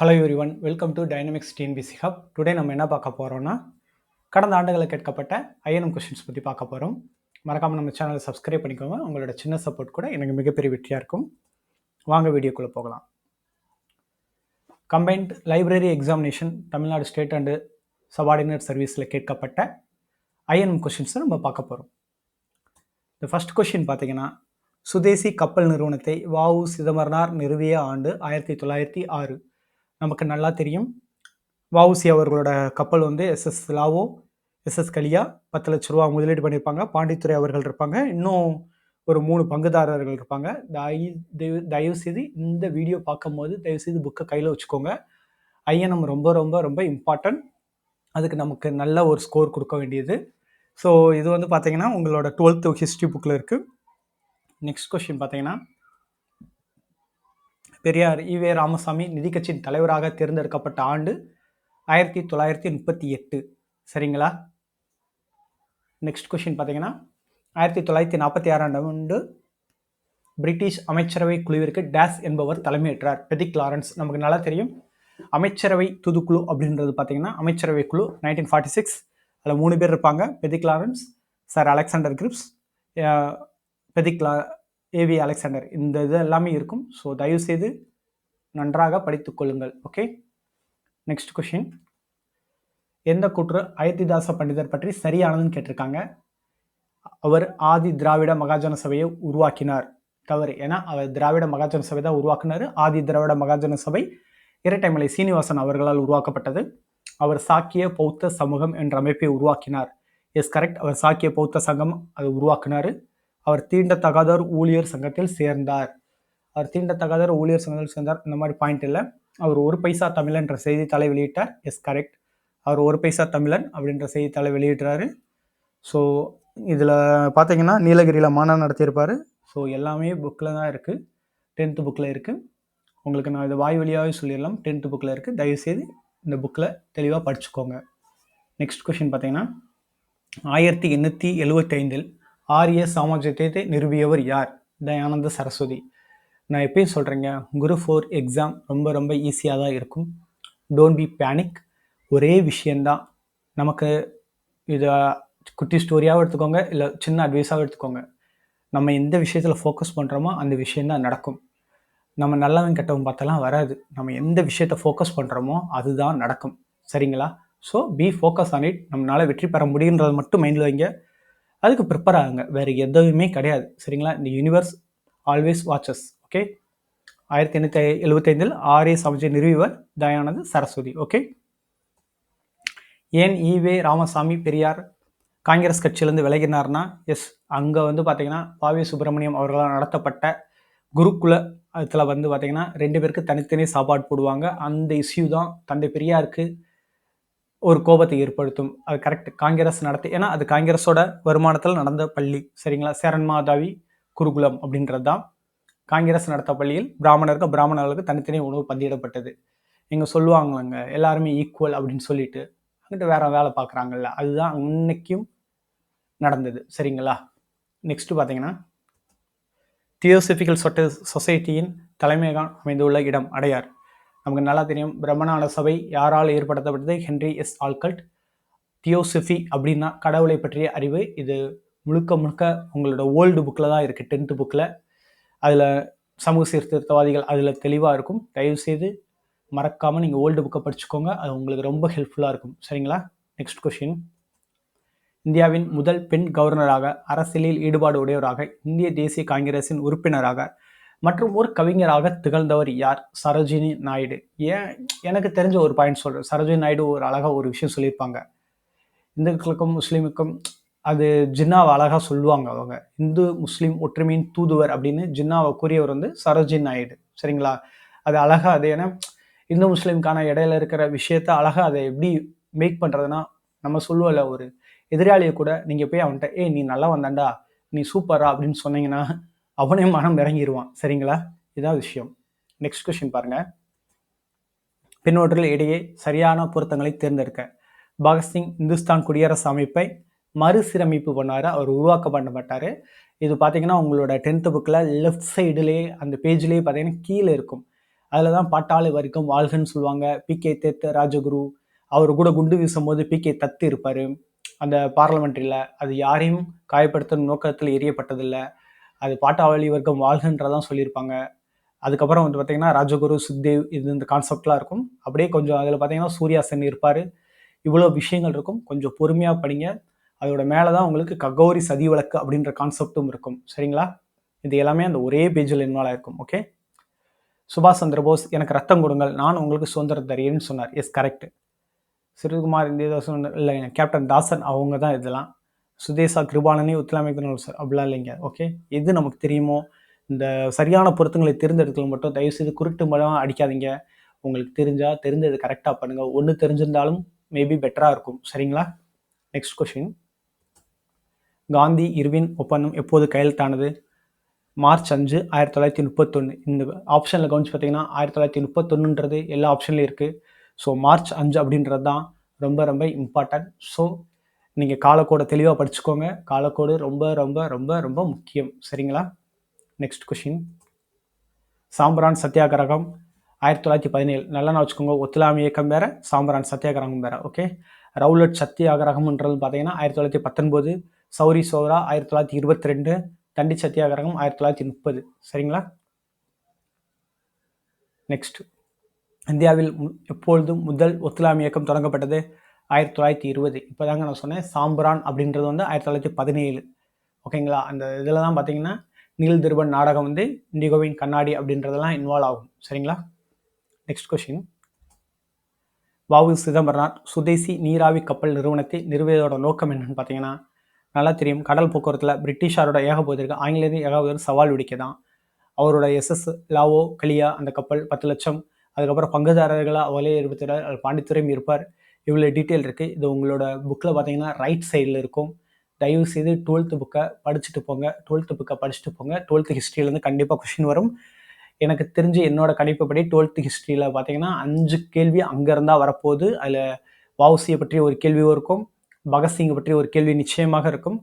Hello everyone welcome to dynamics TNPSC hub today நம்ம என்ன பார்க்க போகிறோம்னா கடந்த ஆண்டுகளில் கேட்கப்பட்ட ஐஎன்எம் கொஷின்ஸ் பற்றி பார்க்க போகிறோம் மறக்காமல் நம்ம சேனலை சப்ஸ்கிரைப் பண்ணிக்கோங்க. உங்களோட சின்ன சப்போர்ட் கூட எனக்கு மிகப்பெரிய வெற்றியாக இருக்கும். வாங்க வீடியோக்குள்ளே போகலாம். Combined library examination Tamil Nadu state and subordinate சர்வீஸில் கேட்கப்பட்ட ஐஎன்எம் கொஷின்ஸை நம்ம பார்க்க போகிறோம் இந்த ஃபர்ஸ்ட் கொஷின் பார்த்தீங்கன்னா சுதேசி கப்பல் நிறுவனத்தை வாவு சிதம்பரனார் நிறுவிய ஆண்டு ஆயிரத்தி தொள்ளாயிரத்தி ஆறு நமக்கு நல்லா தெரியும். வவுசி அவர்களோட கப்பல் வந்து எஸ்எஸ் லாவோ எஸ்எஸ் கலியா பத்து லட்ச ரூபா முதலீடு பண்ணியிருப்பாங்க. பாண்டித்துறை அவர்கள் இருப்பாங்க. இன்னும் ஒரு மூணு பங்குதாரர்கள் இருப்பாங்க. தயவு தயவு செய்து இந்த வீடியோ பார்க்கும்போது தயவு செய்து புக்கை கையில் வச்சுக்கோங்க. ஐஎன்எம் ரொம்ப ரொம்ப ரொம்ப இம்பார்ட்டன்ட் அதுக்கு நமக்கு நல்ல ஒரு ஸ்கோர் கொடுக்க வேண்டியது. ஸோ இது வந்து பார்த்தீங்கன்னா உங்களோட டுவெல்த்து ஹிஸ்ட்ரி புக்கில் இருக்குது நெக்ஸ்ட் கொஷின் பார்த்தீங்கன்னா பெரியார் ஈவே ராமசாமி நிதி கட்சியின் தலைவராக தேர்ந்தெடுக்கப்பட்ட ஆண்டு ஆயிரத்தி தொள்ளாயிரத்தி முப்பத்தி எட்டு. சரிங்களா? நெக்ஸ்ட் கொஷின் பார்த்தீங்கன்னா ஆயிரத்தி தொள்ளாயிரத்தி நாற்பத்தி ஆறாம் ஆண்டு பிரிட்டிஷ் அமைச்சரவை குழுவிற்கு டேஸ் என்பவர் தலைமையேற்றார். Pethick Lawrence. நமக்கு நல்லா தெரியும். அமைச்சரவை துதுக்குழு அப்படின்றது பார்த்தீங்கன்னா அமைச்சரவை குழு நைன்டீன் ஃபார்ட்டி சிக்ஸ். அதில் மூணு பேர் இருப்பாங்க. Pethick Lawrence sir Alexander Cripps Pethick லா ஏவி அலெக்சாண்டர் இந்த இது எல்லாமே இருக்கும். ஸோ தயவுசெய்து நன்றாக படித்துக்கொள்ளுங்கள் ஓகே நெக்ஸ்ட் கொஷின் எந்த கூற்று அயோத்திதாச பண்டிதர் பற்றி சரியானதுன்னு கேட்டிருக்காங்க. அவர் ஆதி திராவிட மகாஜன சபையை உருவாக்கினார். தவறு. ஏன்னா அவர் திராவிட மகாஜன சபை தான் உருவாக்கினார். ஆதி திராவிட மகாஜன சபை இரட்டைமலை சீனிவாசன் அவர்களால் உருவாக்கப்பட்டது. அவர் சாக்கிய பௌத்த சமூகம் என்ற அமைப்பை உருவாக்கினார். எஸ் கரெக்ட் அவர் சாக்கிய பௌத்த சங்கம் அதை உருவாக்கினார். அவர் தீண்டத்தகாதோர் ஊழியர் சங்கத்தில் சேர்ந்தார். அவர் தீண்டத்தகாதோர் ஊழியர் சங்கத்தில் சேர்ந்தார். இந்த மாதிரி பாயிண்ட் இல்லை. அவர் ஒரு பைசா தமிழன் என்ற செய்தித்தாளை வெளியிட்டார். எஸ் கரெக்ட் அவர் ஒரு பைசா தமிழன் அப்படின்ற செய்தித்தாளை வெளியிடுறாரு. ஸோ இதில் பார்த்தீங்கன்னா நீலகிரியில் மாநாடு நடத்தியிருப்பார். ஸோ எல்லாமே புக்கில் தான் இருக்குது டென்த்து புக்கில் இருக்குது உங்களுக்கு நான் இதை வாய் வழியாகவே சொல்லிடலாம். டென்த்து புக்கில் இருக்குது தயவுசெய்து இந்த புக்கில் தெளிவாக படிச்சுக்கோங்க. நெக்ஸ்ட் கொஷின் பார்த்தீங்கன்னா ஆயிரத்தி எண்ணூற்றி எழுபத்தைந்தில் ஆரிய சாமாஜியத்தை நிறுவியவர் யார்? தயானந்த சரஸ்வதி. நான் எப்பயும் சொல்கிறேங்க குரு ஃபோர் எக்ஸாம் ரொம்ப ரொம்ப ஈஸியாக தான் இருக்கும். டோன்ட் பி பேனிக் ஒரே விஷயந்தான் நமக்கு இதை குட்டி ஸ்டோரியாகவும் எடுத்துக்கோங்க இல்லை சின்ன அட்வைஸாகவும் எடுத்துக்கோங்க. நம்ம எந்த விஷயத்தில் ஃபோக்கஸ் பண்ணுறோமோ அந்த விஷயந்தான் நடக்கும். நம்ம நல்லவன் கெட்டவன் பார்த்தெல்லாம் வராது. நம்ம எந்த விஷயத்த ஃபோக்கஸ் பண்ணுறோமோ அதுதான் நடக்கும். சரிங்களா? So be focus on it நம்மளால் வெற்றி பெற முடியுன்றதை மட்டும் மைண்டில் வைங்க. அதுக்கு ப்ரிப்பேர் ஆகுங்க. வேறு எதுவுமே கிடையாது. சரிங்களா? இந்த யூனிவர்ஸ் ஆல்வேஸ் வாட்சஸ் ஓகே ஆயிரத்தி எண்ணூற்றி எழுபத்தைந்தில் ஆர்ஏ சமஜ நிறுவிவர் தயானந்த் சரஸ்வதி ஓகே ஏன் ஈவே ராமசாமி பெரியார் காங்கிரஸ் கட்சியிலேருந்து விலகினார்னா எஸ் அங்கே வந்து பார்த்திங்கன்னா பாவி சுப்பிரமணியம் அவர்களால் நடத்தப்பட்ட குருக்குல அதில் வந்து பார்த்திங்கன்னா ரெண்டு பேருக்கு தனித்தனி சாப்பாடு போடுவாங்க. அந்த இஷ்யூ தான் தந்தை பெரியாருக்கு ஒரு கோபத்தை ஏற்படுத்தும். அது கரெக்ட் காங்கிரஸ் நடத்தி ஏன்னா அது காங்கிரஸோட வருமானத்தில் நடந்த பள்ளி சரிங்களா? சேரன் மாதாவி குருகுலம் அப்படின்றது தான் காங்கிரஸ் நடத்த பள்ளியில் பிராமணருக்கு பிராமணர்களுக்கு தனித்தனி உணவு பந்தியிடப்பட்டது. இங்கே சொல்லுவாங்களாங்க எல்லாருமே ஈக்குவல் அப்படின்னு சொல்லிட்டு அங்கிட்ட வேற வேலை பார்க்குறாங்கல்ல அதுதான் அன்னைக்கும் நடந்தது சரிங்களா? நெக்ஸ்ட்டு பார்த்தீங்கன்னா தியோசபிக்கல் சொட்ட சொசைட்டியின் தலைமையகம் அமைந்துள்ள இடம் அடையார். நமக்கு நல்லா தெரியும். பிரம்மணான சபை யாரால் ஏற்படுத்தப்பட்டது? Henry S. ஆல்கல்ட். தியோசிஃபி அப்படின்னா கடவுளை பற்றிய அறிவு. இது முழுக்க முழுக்க உங்களோட ஓல்டு புக்கில் தான் இருக்குது டென்த்து புக்கில் அதில் சமூக சீர்திருத்தவாதிகள் அதில் தெளிவாக இருக்கும். தயவுசெய்து மறக்காமல் நீங்கள் ஓல்டு புக்கை படிச்சுக்கோங்க. அது உங்களுக்கு ரொம்ப ஹெல்ப்ஃபுல்லாக இருக்கும். சரிங்களா? நெக்ஸ்ட் கொஷின் இந்தியாவின் முதல் பெண் கவர்னராக அரசியலில் ஈடுபாடு உடையவராக இந்திய தேசிய காங்கிரஸின் உறுப்பினராக மற்றும் ஒரு கவிஞராக திகழ்ந்தவர் யார்? சரோஜினி நாயுடு. ஏன்? எனக்கு தெரிஞ்ச ஒரு பாயிண்ட் சொல்கிறேன் சரோஜினி நாயுடு ஒரு அழகாக ஒரு விஷயம் சொல்லியிருப்பாங்க. இந்துக்களுக்கும் முஸ்லீமுக்கும் அது ஜின்னாவை அழகாக சொல்லுவாங்க அவங்க. இந்து முஸ்லீம் ஒற்றுமையின் தூதுவர் அப்படின்னு ஜின்னாவை கூறியவர் வந்து சரோஜின் நாயுடு. சரிங்களா? அது அழகாக அது ஏன்னா இந்து முஸ்லீமுக்கான இடையில இருக்கிற விஷயத்த அழகாக அதை எப்படி மேக் பண்ணுறதுன்னா நம்ம சொல்லுவோம்ல ஒரு எதிராளியை கூட நீங்கள் போய் அவன்கிட்ட ஏய் நீ நல்லா வந்தாண்டா நீ சூப்பரா அப்படின்னு சொன்னீங்கன்னா அவனே மனம் இறங்கிடுவான் சரிங்களா? இதான் விஷயம். நெக்ஸ்ட் கொஷின் பாருங்கள் பின்னோட்டர்கள் இடையே சரியான பொருத்தங்களை தேர்ந்தெடுக்க. பகத்சிங் இந்துஸ்தான் குடியரசு அமைப்பை மறுசீரமைப்பு பண்ணார். அவர் உருவாக்க பண்ணப்பட்டார் இது பார்த்தீங்கன்னா உங்களோட டென்த்து புக்கில் லெஃப்ட் சைடுலேயே அந்த பேஜ்லேயே பார்த்தீங்கன்னா கீழே இருக்கும். அதில் தான் பாட்டாளி வரைக்கும் வாழ்கன்னு சொல்லுவாங்க. பி கே தேத்து ராஜகுரு அவர் கூட குண்டு வீசும் போது பி கே தத்து இருப்பார். அந்த பார்லமெண்ட்ரியில் அது யாரையும் காயப்படுத்தும் நோக்கத்தில் எரியப்பட்டதில்லை. அது பாட்டாவளி வர்க்கம் வாழ்கன்றதான் சொல்லியிருப்பாங்க. அதுக்கப்புறம் வந்து பார்த்தீங்கன்னா ராஜகுரு சுக்தேவ் இது இந்த கான்செப்ட்லாம் இருக்கும். அப்படியே கொஞ்சம் அதில் பார்த்தீங்கன்னா சூர்யா சென் இருப்பார். இவ்வளோ விஷயங்கள் இருக்கும். கொஞ்சம் பொறுமையாக படிங்க. அதோட மேலே தான் உங்களுக்கு ககோரி சதி வழக்கு அப்படின்ற கான்செப்டும் இருக்கும். சரிங்களா? இது எல்லாமே அந்த ஒரே பேஜில் இன்வால்வ் ஆயிருக்கும். ஓகே சுபாஷ் சந்திர போஸ் எனக்கு ரத்தம் கொடுங்கள். நான் உங்களுக்கு சுதந்திரம் தரேன்னு சொன்னார். எஸ் கரெக்ட் சிறுகுமார் இந்த இல்லை கேப்டன் தாசன் அவங்க தான் இதெல்லாம். சுதேசா கிருபாலனே ஒத்துழைமைக்கணும் சார். அப்படிலாம் இல்லைங்க. ஓகே எது நமக்கு தெரியுமோ இந்த சரியான பொருத்தங்களை தேர்ந்தெடுக்கல மட்டும் தயவுசெய்து குருட்டு மடம் அடிக்காதீங்க. உங்களுக்கு தெரிஞ்சால் தெரிஞ்சது கரெக்டாக பண்ணுங்கள் ஒன்று தெரிஞ்சிருந்தாலும் மேபி பெட்டராக இருக்கும். சரிங்களா? நெக்ஸ்ட் கொஷின் காந்தி இருவின் ஒப்பந்தம் எப்போது கையெழுத்தானது மார்ச் அஞ்சு ஆயிரத்தி தொள்ளாயிரத்தி முப்பத்தொன்று இந்த ஆப்ஷனில் கவனிச்சு பார்த்தீங்கன்னா ஆயிரத்தி தொள்ளாயிரத்தி முப்பத்தொன்னுன்றது எல்லா ஆப்ஷன்லையும் இருக்குது ஸோ மார்ச் அஞ்சு அப்படின்றது தான் ரொம்ப ரொம்ப இம்பார்ட்டன்ட் ஸோ நீங்கள் காலக்கோடை தெளிவாக படிச்சுக்கோங்க. காலக்கோடு ரொம்ப ரொம்ப ரொம்ப ரொம்ப முக்கியம். சரிங்களா? நெக்ஸ்ட் கொஷின் சாம்பரான் சத்தியாகிரகம் ஆயிரத்தி தொள்ளாயிரத்தி பதினேழு. நல்லா வச்சுக்கோங்க. ஒத்துலாமி இயக்கம் வேறு சாம்பரான் சத்தியாகிரகம் வேறு. ஓகே ரவுலட் சத்தியாகிரகம்ன்றது பார்த்தீங்கன்னா ஆயிரத்தி தொள்ளாயிரத்தி பத்தொன்பது. சௌரி சோரா ஆயிரத்தி தொள்ளாயிரத்தி இருபத்தி ரெண்டு. தண்டி சத்தியாகிரகம் ஆயிரத்தி தொள்ளாயிரத்தி முப்பது. சரிங்களா? நெக்ஸ்ட் இந்தியாவில் எப்பொழுதும் முதல் ஒத்துலாமி இயக்கம் தொடங்கப்பட்டது? ஆயிரத்தி தொள்ளாயிரத்தி இருபது. இப்போ தாங்க நான் சொன்னேன் சாம்பரான் அப்படின்றது வந்து ஆயிரத்தி தொள்ளாயிரத்தி பதினேழு. ஓகேங்களா? அந்த இதில் தான் பார்த்தீங்கன்னா நீல் திருபன் நாடகம் வந்து இண்டிகோவின் கண்ணாடி அப்படின்றதெல்லாம் இன்வால்வ் ஆகும். சரிங்களா? நெக்ஸ்ட் கொஷின் வாவு சிதம்பரனார் சுதேசி நீராவி கப்பல் நிறுவனத்தை நிறுவியதோட நோக்கம் என்னன்னு பார்த்தீங்கன்னா நல்லா தெரியும். கடல் போக்குவரத்தில் பிரிட்டிஷாரோட ஏகபோதிற்கு ஆங்கிலேயரின் ஏகபோதிற்கு சவால் விடிக்க தான் அவரோட எஸ்எஸ் லாவோ கலியா அந்த கப்பல் பத்து லட்சம். அதுக்கப்புறம் பங்குதாரர்களாக அவளே இருபத்தி பாண்டித்துறையும் இருப்பார். இவ்வளோ டீட்டெயில் இருக்குது இது உங்களோட புக்கில் பார்த்தீங்கன்னா ரைட் சைடில் இருக்கும். தயவு செய்து டுவெல்த்து புக்கை படிச்சுட்டு போங்க. டுவெல்த்து புக்கை படிச்சுட்டு போங்க. டுவெல்த்து ஹிஸ்ட்ரியிலேருந்து கண்டிப்பாக கொஷின் வரும். எனக்கு தெரிஞ்சு என்னோட கணிப்புப்படி டுவெல்த்து ஹிஸ்ட்ரியில் பார்த்தீங்கன்னா அஞ்சு கேள்வி அங்கேருந்தா வரப்போகுது. அதில் வாவுசியை பற்றி ஒரு கேள்வியும் இருக்கும். பகத்சிங்கை பற்றி ஒரு கேள்வி நிச்சயமாக இருக்கும்.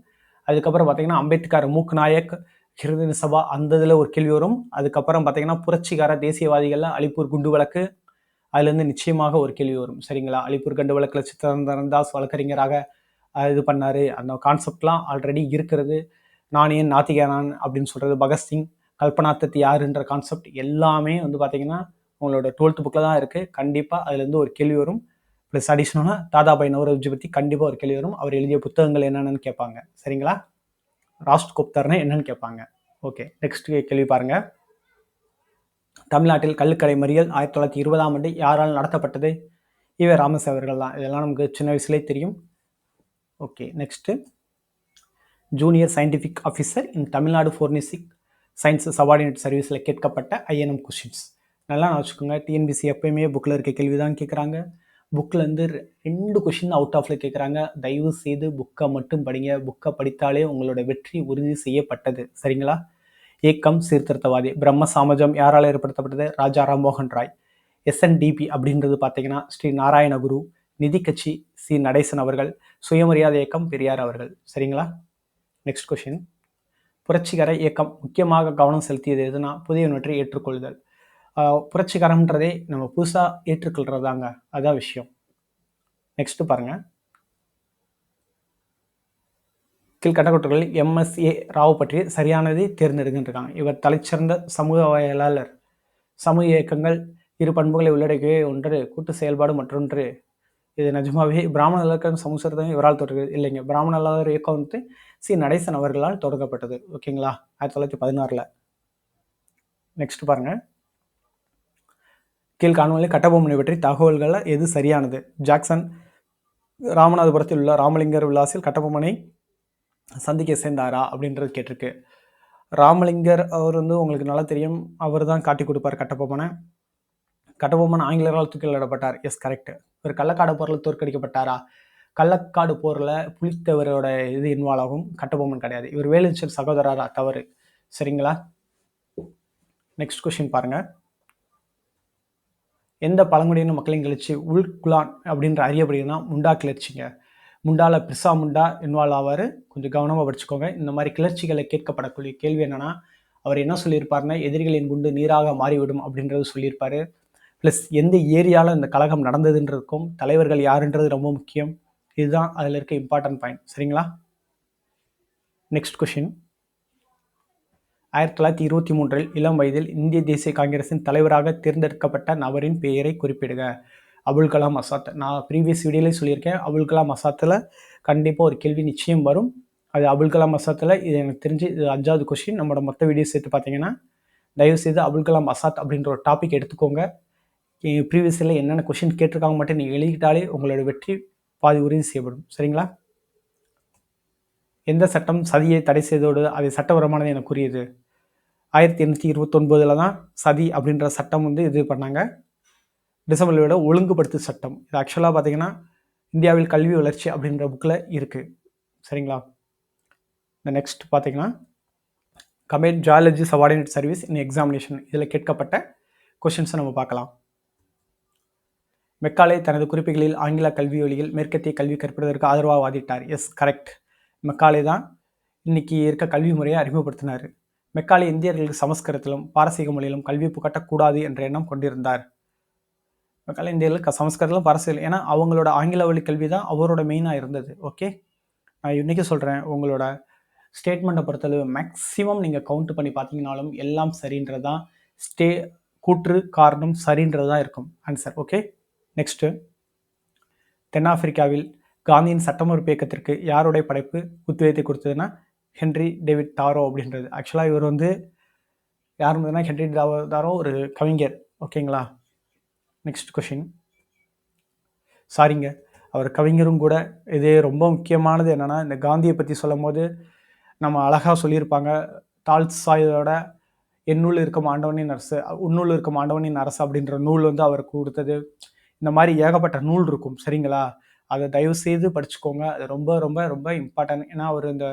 அதுக்கப்புறம் பார்த்தீங்கன்னா அம்பேத்கர் மூக் நாயக் ஹிருதன சபா அந்த இதில் ஒரு கேள்வி வரும். அதுக்கப்புறம் பார்த்தீங்கன்னா புரட்சிகார தேசியவாதிகளில் அலிப்பூர் குண்டு வழக்கு. அதுலேருந்து நிச்சயமாக ஒரு கேள்வி வரும். சரிங்களா? அலிப்பூர் கண்டு வழக்கில் சித்தரந்தரன் தாஸ் வழக்கறிஞராக இது பண்ணார். அந்த கான்செப்ட்லாம் ஆல்ரெடி இருக்கிறது. நான் ஏன் நாத்திகானான் அப்படின்னு சொல்கிறது பகத்சிங் கல்பனா தத் யாருன்ற கான்செப்ட் எல்லாமே வந்து பார்த்திங்கன்னா உங்களோட டுவெல்த் புக்கில் தான் இருக்குது கண்டிப்பாக அதுலேருந்து ஒரு கேள்வி வரும். ப்ளஸ் அடிஷ்னலாக தாதாபாய் நவரோஜி பற்றி கண்டிப்பாக ஒரு கேள்வி வரும். அவர் எழுதிய புத்தகங்கள் என்னென்னு கேட்பாங்க. சரிங்களா? ராஷ்ட் குப்தர்னு என்னன்னு கேட்பாங்க. ஓகே நெக்ஸ்ட் கேள்வி பாருங்கள் தமிழ்நாட்டில் கள்ளுக்கடை மறியல் ஆயிரத்தி தொள்ளாயிரத்தி இருபதாம் ஆண்டு யாரால் நடத்தப்பட்டது? இவை ராமசாமி அவர்கள் தான். இதெல்லாம் நமக்கு சின்ன வயசுலேயே தெரியும். Okay next junior scientific officer in Tamil Nadu forensic science subordinate சர்வீஸில் கேட்கப்பட்ட ஐஎன்எம் கொஷின்ஸ் நல்லா நான் வச்சுக்கோங்க. டிஎன்பிசி எப்பயுமே புக்கில் இருக்க கேள்வி தான் கேட்குறாங்க புக்கில் இருந்து ரெண்டு கொஷின் அவுட் ஆஃப்ல கேட்குறாங்க தயவு செய்து புக்கை மட்டும் படிங்க. புக்கை படித்தாலே உங்களோட வெற்றி உறுதி செய்யப்பட்டது. சரிங்களா? ஏக்கம் சீர்திருத்தவாதி. பிரம்ம சாமஜம் யாரால் ஏற்படுத்தப்பட்டது? ராஜா ராம்மோகன் ராய். எஸ்என்டிபி அப்படின்றது பார்த்தீங்கன்னா ஸ்ரீ நாராயணகுரு நிதி கட்சி சி. நடேசன் அவர்கள் சுயமரியாதை இயக்கம் பெரியார் அவர்கள். சரிங்களா? நெக்ஸ்ட் கொஷின் புரட்சிகர இயக்கம் முக்கியமாக கவனம் செலுத்தியது எதுனா? புதியவற்றை ஏற்றுக்கொள்ளுதல். புரட்சிகரம்ன்றதே நம்ம புதுசாக ஏற்றுக்கொள்றதாங்க. அதான் விஷயம். நெக்ஸ்ட்டு பாருங்கள் பாருங்க கீழ்கட்டக்கூட்டங்களில் எம்எஸ்ஏ ராவ் பற்றி சரியானதை தேர்ந்தெடுக்கின்றிருக்காங்க. இவர் தலைச்சிறந்த சமூகவியலாளர் சமூக இயக்கங்கள் இரு பண்புகளை உள்ளடக்கிய ஒன்று கூட்டு செயல்பாடு மற்றொன்று இது நிஜமாவே பிராமண இலக்கம் சமூகத்தை இவரால் தொடர்கிறது. இல்லைங்க பிராமண அல்லாத இயக்கம் வந்து சி. நடேசன் அவர்களால் தொடங்கப்பட்டது. ஓகேங்களா? ஆயிரத்தி தொள்ளாயிரத்தி பதினாறில். நெக்ஸ்ட் பாருங்கள் கீழ்காணொலி கட்டபொம்மனை பற்றி தகவல்களில் எது சரியானது? ஜாக்சன் ராமநாதபுரத்தில் உள்ள ராமலிங்கர் விலாசில் கட்டபொம்மனை சந்திக்க சேர்ந்தாரா அப்படின்றது கேட்டிருக்கு. ராமலிங்கர் அவர் வந்து உங்களுக்கு நல்லா தெரியும். அவர் தான் காட்டி கொடுப்பார் கட்டபொம்மனை. கட்டபொம்மன் ஆங்கிலேயரால் தூக்கிலிடப்பட்டார். எஸ் கரெக்ட் இவர் கள்ளக்காடு போரில் தோற்கடிக்கப்பட்டாரா? கள்ளக்காடு போரில் புலித்தவரோட இது இன்வால்வ் ஆகும். கட்டபொம்மன் கிடையாது. இவர் வேலுச்சர் சகோதரரா? தவறு. சரிங்களா? நெக்ஸ்ட் கொஷின் பாருங்கள் எந்த பழங்குடியின மக்களின் கிளர்ச்சி உள்குலான் அப்படின்ற அறியப்படுகிறதுனா முண்டா கிளர்ச்சிங்க. முண்டால பிரிசா முண்டா இன்வால்வ் ஆவார். கொஞ்சம் கவனமாக படிச்சுக்கோங்க. இந்த மாதிரி கிளர்ச்சிகளை கேட்கப்படக்கூடிய கேள்வி என்னென்னா அவர் என்ன சொல்லியிருப்பாருன்னா எதிரிகளின் குண்டு நீராக மாறிவிடும் அப்படின்றது சொல்லியிருப்பார். ப்ளஸ் எந்த ஏரியாவில் இந்த கழகம் நடந்ததுன்றதுக்கும் தலைவர்கள் யாருன்றது ரொம்ப முக்கியம். இதுதான் அதில் இருக்க இம்பார்ட்டன்ட் பாயிண்ட் சரிங்களா? நெக்ஸ்ட் கொஷின் ஆயிரத்தி தொள்ளாயிரத்தி இருபத்தி மூன்றில் இளம் வயதில் இந்திய தேசிய காங்கிரசின் தலைவராக தேர்ந்தெடுக்கப்பட்ட நபரின் பெயரை குறிப்பிடுக. அபுல் கலாம் அசாத். நான் ப்ரீவியஸ் வீடியோலே சொல்லியிருக்கேன். அபுல் கலாம் அசாத்தில் கண்டிப்பாக ஒரு கேள்வி நிச்சயம் வரும். அது அபுல் கலாம் அசாத்தில் இது எனக்கு தெரிஞ்சு இது அஞ்சாவது கொஷின் நம்மளோட மொத்த வீடியோ சேர்த்து பார்த்தீங்கன்னா தயவுசெய்து அபுல் கலாம் அசாத் அப்படின்ற ஒரு டாபிக் எடுத்துக்கோங்க. ப்ரீவியஸில் என்னென்ன கொஷின் கேட்டிருக்காங்க மட்டும் நீங்கள் எழுதிட்டாலே உங்களோட வெற்றி பாதி உறுதி செய்யப்படும். சரிங்களா? எந்த சட்டம் சதியை தடை செய்தோடு அதை சட்டபரமானது என கூறியது? ஆயிரத்தி எண்ணூற்றி இருபத்தொன்பதில் தான் சதி அப்படின்ற சட்டம் வந்து இது பண்ணாங்க. டிசம்பர் ஒழுங்குபடுத்து சட்டம். இது ஆக்சுவலாக பார்த்தீங்கன்னா இந்தியாவில் கல்வி வளர்ச்சி அப்படின்ற புக்கில் இருக்குது சரிங்களா? இந்த நெக்ஸ்ட் பார்த்தீங்கன்னா combined geology subordinate service in examination இதில் கேட்கப்பட்ட கொஷின்ஸை நம்ம பார்க்கலாம். மெக்காலே தனது குறிப்புகளில் ஆங்கில கல்வி வழியில் மேற்கத்திய கல்வி கற்பதற்கு ஆதரவாக வாதிட்டார். எஸ் கரெக்ட் மெக்காலே தான் இன்னைக்கு இருக்க கல்வி முறையை அறிமுகப்படுத்தினார். மெக்காலே இந்தியர்களுக்கு சமஸ்கிருதத்திலும் பாரசீக மொழியிலும் கல்வி புகட்டக்கூடாது என்ற எண்ணம் கொண்டிருந்தார். மெக்காலே இந்தியர்களுக்கு சமஸ்கிருதத்திலும் பாரசீகம் ஏன்னா அவங்களோட ஆங்கில வழி கல்வி தான் அவரோட மெயினாக இருந்தது ஓகே நான் இன்றைக்கி சொல்கிறேன் உங்களோட ஸ்டேட்மெண்ட்டை பொறுத்தளவு மேக்ஸிமம் நீங்கள் கவுண்ட் பண்ணி பார்த்தீங்கனாலும் எல்லாம் சரின்றது தான் ஸ்டே கூற்று காரணம் சரின்றது தான் இருக்கும் ஆன்சர் ஓகே நெக்ஸ்ட்டு தென்னாப்பிரிக்காவில் காந்தியின் சட்டமறுப்பு இயக்கத்திற்கு யாருடைய படைப்பு உத்வேகத்தை கொடுத்ததுன்னா ஹென்ரி டேவிட் டாரோ அப்படின்றது. ஆக்சுவலாக இவர் வந்து யார் இருந்ததுன்னா ஹென்ரி தாரோ ஒரு கவிஞர் ஓகேங்களா நெக்ஸ்ட் கொஷின் சாரிங்க. அவர் கவிஞரும் கூட இது ரொம்ப முக்கியமானது என்னென்னா இந்த காந்தியை பற்றி சொல்லும் போது நம்ம அழகாக சொல்லியிருப்பாங்க. தால்சாயோட என்னுள் இருக்கும் ஆண்டவனின் அரசு உன்னுள் இருக்கும் ஆண்டவனின் அரசு அப்படின்ற நூல் வந்து அவர் கொடுத்தது. இந்த மாதிரி ஏகப்பட்ட நூல் இருக்கும் சரிங்களா? அதை தயவு செய்து படிச்சுக்கோங்க. அது ரொம்ப ரொம்ப ரொம்ப இம்பார்ட்டன்ட் ஏன்னா அவர் இந்த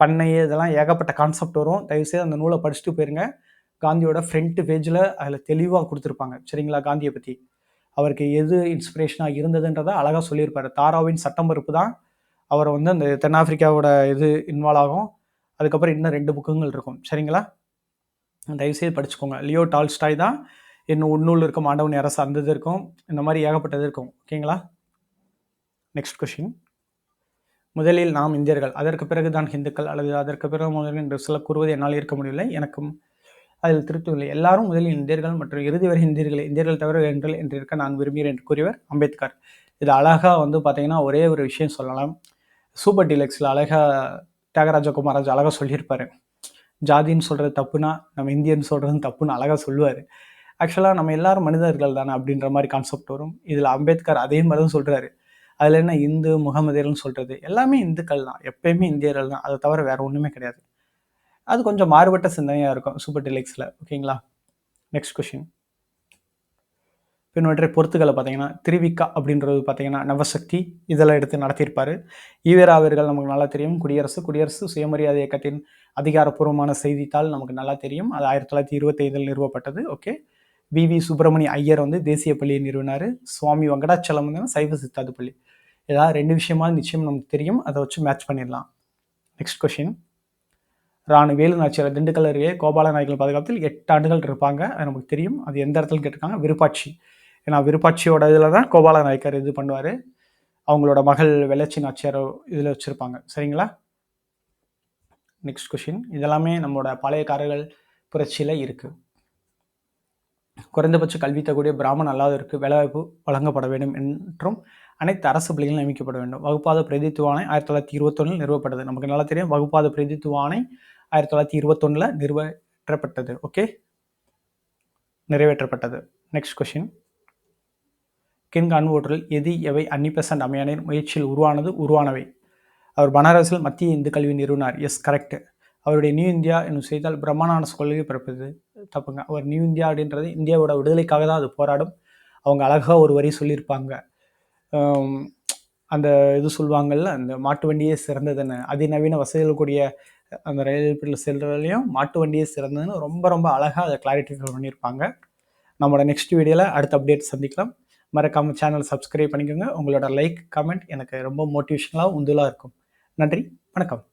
பண்ணை இதெல்லாம் ஏகப்பட்ட கான்செப்ட் வரும். தயவுசெய்து அந்த நூலை படிச்சுட்டு போயிருங்க. காந்தியோட ஃப்ரண்ட் பேஜில் அதில் தெளிவாக கொடுத்துருப்பாங்க சரிங்களா காந்தியை பற்றி அவருக்கு எது இன்ஸ்பிரேஷனாக இருந்ததுன்றதை அழகாக சொல்லியிருப்பார். தாராவின் சட்டம் பருப்பு தான் அவரை வந்து அந்த தென்னாப்பிரிக்காவோட இது இன்வால்வ் ஆகும். அதுக்கப்புறம் இன்னும் ரெண்டு புக்குங்கள் இருக்கும். சரிங்களா? தயவுசெய்து படிச்சுக்கோங்க. லியோ டால்ஸ்டாய் தான் இன்னும் உன்னூல் இருக்கும் ஆண்டவன் அரசு அந்த இது இருக்கும் இந்த மாதிரி ஏகப்பட்டது இருக்கும். ஓகேங்களா? நெக்ஸ்ட் கொஷின் முதலில் நாம் இந்தியர்கள். அதற்கு பிறகு தான் ஹிந்துக்கள் அல்லது அதற்கு பிறகு முதலில் என்று சில கூறுவது என்னால் இருக்க முடியவில்லை. எனக்கும் அதில் திருத்தவில்லை. எல்லாரும் முதலில் இந்தியர்கள் மற்றும் இறுதி வரை இந்தியர்களை இந்தியர்கள் தவிர வேண்டல் என்று இருக்க நான் விரும்புகிறேன் என்று கூறியவர் அம்பேத்கர். இது அழகாக வந்து பார்த்தீங்கன்னா ஒரே ஒரு விஷயம் சொல்லலாம். சூப்பர் டீலக்ஸில் அழகாக தியாகராஜ குமாராஜ் அழகாக சொல்லியிருப்பார். ஜாதின்னு சொல்கிறது தப்புனா நம்ம இந்தியன் சொல்கிறது தப்புன்னு அழகாக சொல்லுவார். ஆக்சுவலாக நம்ம எல்லாரும் மனிதர்கள் தானே அப்படின்ற மாதிரி கான்செப்ட் வரும். இதில் அம்பேத்கர் அதே மாதிரி தான் சொல்கிறாரு அதில் என்ன இந்து முகமதியர்கள்னு சொல்கிறது எல்லாமே இந்துக்கள் தான். எப்பயுமே இந்தியர்கள் தான். அதை தவிர வேறு ஒன்றுமே கிடையாது. அது கொஞ்சம் மாறுபட்ட சிந்தனையாக இருக்கும் சூப்பர் டிலெக்ஸில். ஓகேங்களா? நெக்ஸ்ட் கொஷின் பின்வற்றை பொறுத்துக்களை பார்த்தீங்கன்னா திருவிக்கா அப்படின்றது பார்த்தீங்கன்னா நவசக்தி இதெல்லாம் எடுத்து நடத்தியிருப்பார். ஈவேரா அவர்கள் நமக்கு நல்லா தெரியும். குடியரசு குடியரசு சுயமரியாதை இயக்கத்தின் அதிகாரப்பூர்வமான செய்தித்தாள் நமக்கு நல்லா தெரியும். அது ஆயிரத்தி தொள்ளாயிரத்தி இருபத்தைந்தில் நிறுவப்பட்டது. Okay. V. V. Subramania Iyer வந்து தேசிய பள்ளியை நிறுவினார். சுவாமி வெங்கடாச்சலம் வந்து சைவ சித்தாது பள்ளி. ஏதாவது ரெண்டு விஷயமா நிச்சயம் நமக்கு தெரியும். அதை வச்சு மேட்ச் பண்ணிடலாம். நெக்ஸ்ட் கொஷின் ராணு வேலு நாச்சியார் திண்டுக்கல் அருகே கோபால நாயக்கல் பாதுகாப்பில் எட்டு ஆண்டுகள் இருப்பாங்க. அது நமக்கு தெரியும். அது எந்த இடத்துல கேட்டிருக்காங்க? விருப்பாட்சி. ஏன்னா விருப்பாட்சியோட இதில் தான் கோபால நாயக்கர் இது பண்ணுவார். அவங்களோட மகள் வெள்ளச்சி நாச்சியார் இதில் வச்சுருப்பாங்க. சரிங்களா? நெக்ஸ்ட் கொஷின் இதெல்லாமே நம்மளோட பழைய காரர்கள் புரட்சியில் இருக்குது குறைந்தபட்ச கல்வி தகக்கூடிய பிராமண அல்லாதவருக்கு வேலைவாய்ப்பு வழங்கப்பட வேண்டும் என்றும் அனைத்து அரசு பள்ளிகளும் நியமிக்கப்பட வேண்டும். வகுப்பாத பிரதித்துவானை ஆயிரத்தி தொள்ளாயிரத்தி இருபத்தொன்னில் நிறுவப்பட்டது. நமக்கு நல்லா தெரியும். வகுப்பாத பிரதித்துவானை ஆயிரத்தி தொள்ளாயிரத்தி இருபத்தொன்னில் நிறைவேற்றப்பட்டது ஓகே நிறைவேற்றப்பட்டது. நெக்ஸ்ட் கொஷின் கின் கான்வோட்டரில் எது எவை அன்னி அமையானின் முயற்சியில் உருவானது உருவானவை? அவர் பனாரஸில் மத்திய இந்து கல்வி நிறுவனார். எஸ் கரெக்ட் அவருடைய நியூ இந்தியா என்னும் செய்தால் பிரம்மாண்டான கொள்கை பிறப்பது தப்புங்க. ஒரு நியூ இந்தியா அப்படின்றது இந்தியாவோட விடுதலைக்காக தான் அது போராடும். அவங்க அழகாக ஒரு வரி சொல்லியிருப்பாங்க. அந்த இது சொல்லுவாங்கள்ல அந்த மாட்டு வண்டியே சிறந்ததுன்னு. அதிநவீன வசதிகள் கூடிய அந்த ரயில் பெட்டியில் செல்றதுலையும் மாட்டு வண்டியே சிறந்ததுன்னு ரொம்ப ரொம்ப அழகாக அதை கிளாரிட்டிஃபை பண்ணியிருப்பாங்க. நம்மளோட நெக்ஸ்ட் வீடியோவில் அடுத்த அப்டேட் சந்திக்கலாம். மறக்காமல் சேனல் சப்ஸ்கிரைப் பண்ணிக்கோங்க. உங்களோட லைக் கமெண்ட் எனக்கு ரொம்ப மோட்டிவேஷனலாக உந்துலாக இருக்கும். நன்றி வணக்கம்.